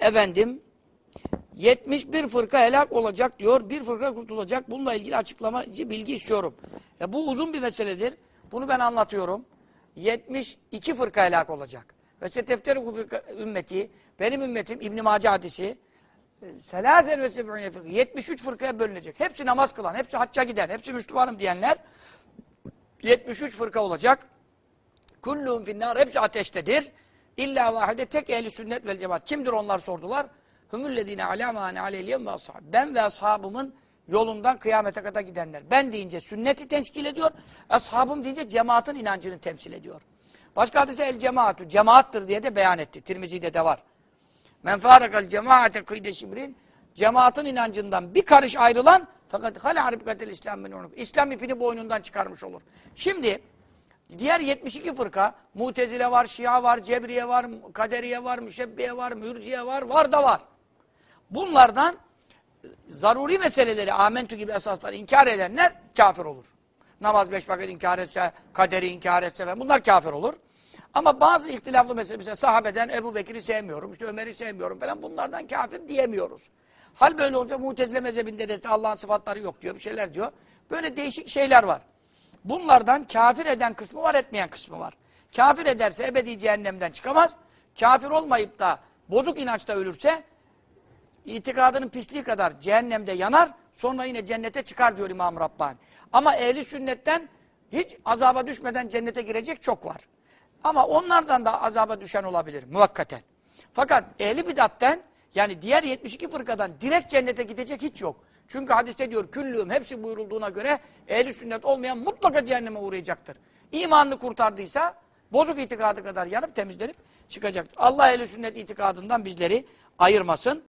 efendim 71 fırka helak olacak diyor. Bir fırka kurtulacak. Bununla ilgili açıklamacı bilgi istiyorum. E bu uzun bir meseledir. Bunu ben anlatıyorum. 72 fırka helak olacak. Ve setefteru fırka ümmeti, benim ümmetim İbn Mace hadisi fırka. 73 fırkaya bölünecek. Hepsi namaz kılan, hepsi hacca giden, hepsi Müslümanım diyenler 73 fırka olacak. Kulluhum finnâr. Hepsi ateştedir. İlla vahide tek ehli sünnet vel cemaat. Kimdir onlar sordular. Hümüllezine alâ mâne aleyhiyem ve ashab. Ben ve ashabımın yolundan kıyamete kadar gidenler. Ben deyince sünneti teşkil ediyor. Ashabım deyince cemaatin inancını temsil ediyor. Başka hadise el cemaatü. Cemaattır diye de beyan etti. Tirmizi'de de var. Men fârekal cemaate kıyde şibrin. Cemaatin inancından bir karış ayrılan fakat hale harikatel İslam min. İslam ipini boynundan çıkarmış olur. Şimdi diğer 72 fırka Mutezile var, Şia var, Cebriye var, Kaderiye var, Müşebbiye var, Mürciye var, var da var. Bunlardan zaruri meseleleri, amentü gibi esasları inkar edenler kafir olur. Namaz beş vakit inkar etse, kaderi inkar etse bunlar kafir olur. Ama bazı ihtilaflı mesele, mesela sahabeden Ebu Bekir'i sevmiyorum, işte Ömer'i sevmiyorum falan bunlardan kafir diyemiyoruz. Hal böyle olunca Mutezile mezhebinde de işte Allah'ın sıfatları yok diyor, bir şeyler diyor. Böyle değişik şeyler var. Bunlardan kafir eden kısmı var, etmeyen kısmı var. Kafir ederse ebedi cehennemden çıkamaz. Kafir olmayıp da bozuk inançta ölürse itikadının pisliği kadar cehennemde yanar, sonra yine cennete çıkar diyor İmam Rabbani. Ama ehli sünnetten hiç azaba düşmeden cennete girecek çok var. Ama onlardan da azaba düşen olabilir muvakkaten. Fakat ehli bidatten yani diğer 72 fırkadan direkt cennete gidecek hiç yok. Çünkü hadiste diyor küllüğüm hepsi buyurulduğuna göre ehli sünnet olmayan mutlaka cehenneme uğrayacaktır. İmanını kurtardıysa bozuk itikadı kadar yanıp temizlenip çıkacaktır. Allah ehli sünnet itikadından bizleri ayırmasın.